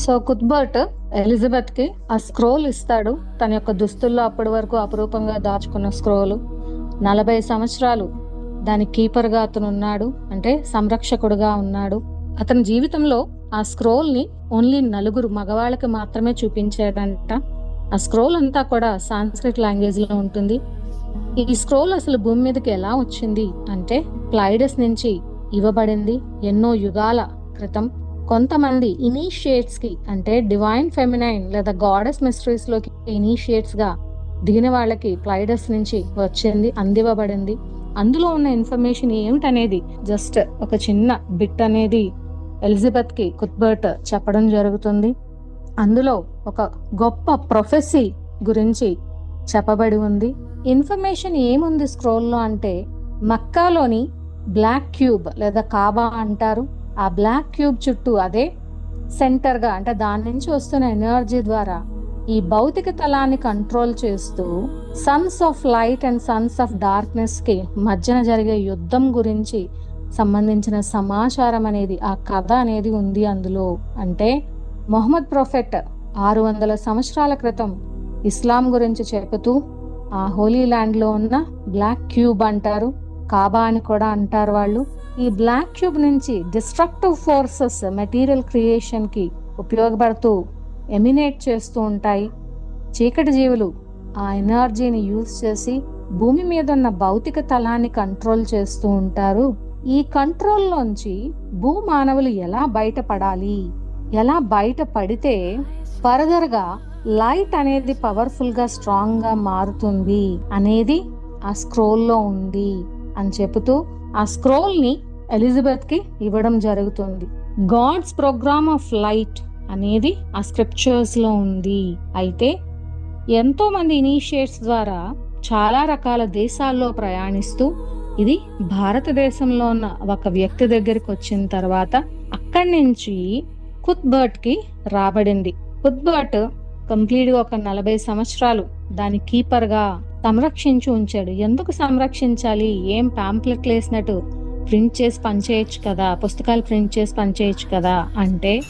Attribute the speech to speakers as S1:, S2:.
S1: So కుత్బర్ట్ ఎలిజబెత్కి ఆ scroll ఇస్తాడు. తన యొక్క దుస్తుల్లో అప్పటి వరకు అపరూపంగా దాచుకున్న స్క్రోల్. నలభై సంవత్సరాలు దాని కీపర్గా అతను ఉన్నాడు. అంటే సంరక్షకుడుగా ఉన్నాడు. అతని జీవితంలో ఆ స్క్రోల్ని ఓన్లీ నలుగురు మగవాళ్ళకి మాత్రమే చూపించాడంట. ఆ స్క్రోల్ అంతా కూడా సాంస్క్రిట్ లాంగ్వేజ్లో ఉంటుంది. ఈ స్క్రోల్ అసలు భూమి మీదకి ఎలా వచ్చింది అంటే ప్లైడస్ నుంచి ఇవ్వబడింది. ఎన్నో యుగాల క్రితం కొంతమంది ఇనీషియేట్స్కి అంటే డివైన్ ఫెమినైన్ లేదా గాడెస్ మిస్టరీస్లోకి లోకి గా దిగిన వాళ్ళకి ప్లైడస్ నుంచి వచ్చింది అందివ్వబడింది. అందులో ఉన్న ఇన్ఫర్మేషన్ ఏమిటనేది జస్ట్ ఒక చిన్న బిట్ అనేది ఎలిజబెత్కి కుత్బర్ట్ చెప్పడం జరుగుతుంది. అందులో ఒక గొప్ప ప్రొఫెసీ గురించి చెప్పబడి ఉంది. ఇన్ఫర్మేషన్ ఏముంది స్క్రోల్లో అంటే మక్కాలోని బ్లాక్ క్యూబ్ లేదా కాబా అంటారు. ఆ బ్లాక్ క్యూబ్ చుట్టూ అదే సెంటర్గా అంటే దాని నుంచి వస్తున్న ఎనర్జీ ద్వారా ఈ భౌతిక తలాన్ని కంట్రోల్ చేస్తూ sons of light and sons of డార్క్నెస్కి మధ్యన జరిగే యుద్ధం గురించి సంబంధించిన సమాచారం అనేది ఆ కథ అనేది ఉంది అందులో. అంటే మొహమ్మద్ ప్రొఫెట్ ఆరు వందల సంవత్సరాల క్రితం ఇస్లాం గురించి చెబుతూ ఆ హోలీ ల్యాండ్లో ఉన్న బ్లాక్ క్యూబ్ అంటారు కాబా అని కూడా అంటారు వాళ్ళు. ఈ బ్లాక్ క్యూబ్ నుంచి డిస్ట్రక్టివ్ ఫోర్సెస్ మెటీరియల్ క్రియేషన్కి ఉపయోగపడుతూ ఎమినేట్ చేస్తూ ఉంటాయి. చీకటి జీవులు ఆ ఎనర్జీని యూజ్ చేసి భూమి మీద ఉన్న భౌతిక తలాన్ని కంట్రోల్ చేస్తూ ఉంటారు. ఈ కంట్రోల్లోంచి భూమానవులు ఎలా బయటపడాలి? ఎలా బయట పడితే లైట్ అనేది పవర్ఫుల్గా స్ట్రాంగ్గా మారుతుంది అనేది ఆ స్క్రోల్లో ఉంది అని చెబుతూ ఆ స్క్రోల్ని ఎలిజబెత్కి ఇవ్వడం జరుగుతుంది. గాడ్స్ ప్రోగ్రామ్ ఆఫ్ లైట్ అనేది ఆ స్క్రిప్చర్స్లో ఉంది. అయితే ఎంతోమంది ఇనీషియేట్స్ ఇనిషియేట్స్ ద్వారా చాలా రకాల దేశాల్లో ప్రయాణిస్తూ ఇది భారతదేశంలో ఉన్న ఒక వ్యక్తి దగ్గరికి వచ్చిన తర్వాత అక్కడి నుంచి కుత్బర్ట్కి రాబడింది. కుత్బర్ట్ కంప్లీట్గా ఒక నలభై సంవత్సరాలు దాని కీపర్గా సంరక్షించి ఉంచాడు. ఎందుకు సంరక్షించాలి? ఏం పాంప్లెట్ వేసినట్టు ప్రింట్ చేసి పనిచేయచ్చు కదా. పుస్తకాలు ప్రింట్ చేసి పనిచేయచ్చు కదా? అంటే